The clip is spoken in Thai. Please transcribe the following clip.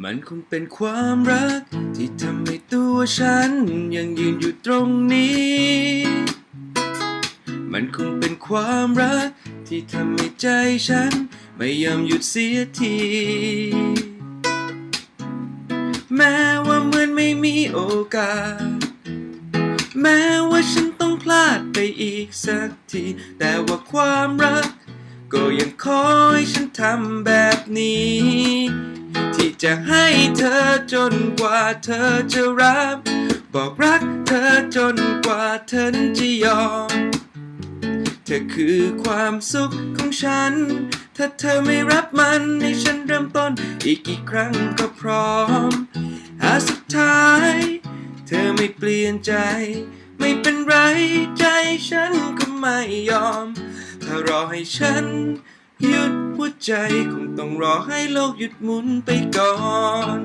มันคงเป็นความรัก ที่ทำให้ตัวฉัน ยังยืนอยู่ตรงนี้ มันคงเป็นความรัก ที่ทำให้ใจฉัน ไม่ยอมหยุดเสียที แม้ว่าเหมือนไม่มีโอกาส แม้ว่าฉันต้องพลาดไปอีกสักที แต่ว่าความรัก ก็ยังคอยฉันทำแบบนี้ จะให้เธอจนกว่าเธอจะรับ บอกรักเธอจนกว่าเธอจะยอม เธอคือความสุขของฉัน ถ้าเธอไม่รับมันให้ฉันเริ่มต้นอีกกี่ครั้งก็พร้อมหาสุดท้าย เธอไม่เปลี่ยนใจ ไม่เป็นไรใจฉันก็ไม่ยอม ถ้ารอให้ฉันหยุดหัวใจคง ต้องรอให้โลกหยุดหมุนไปก่อน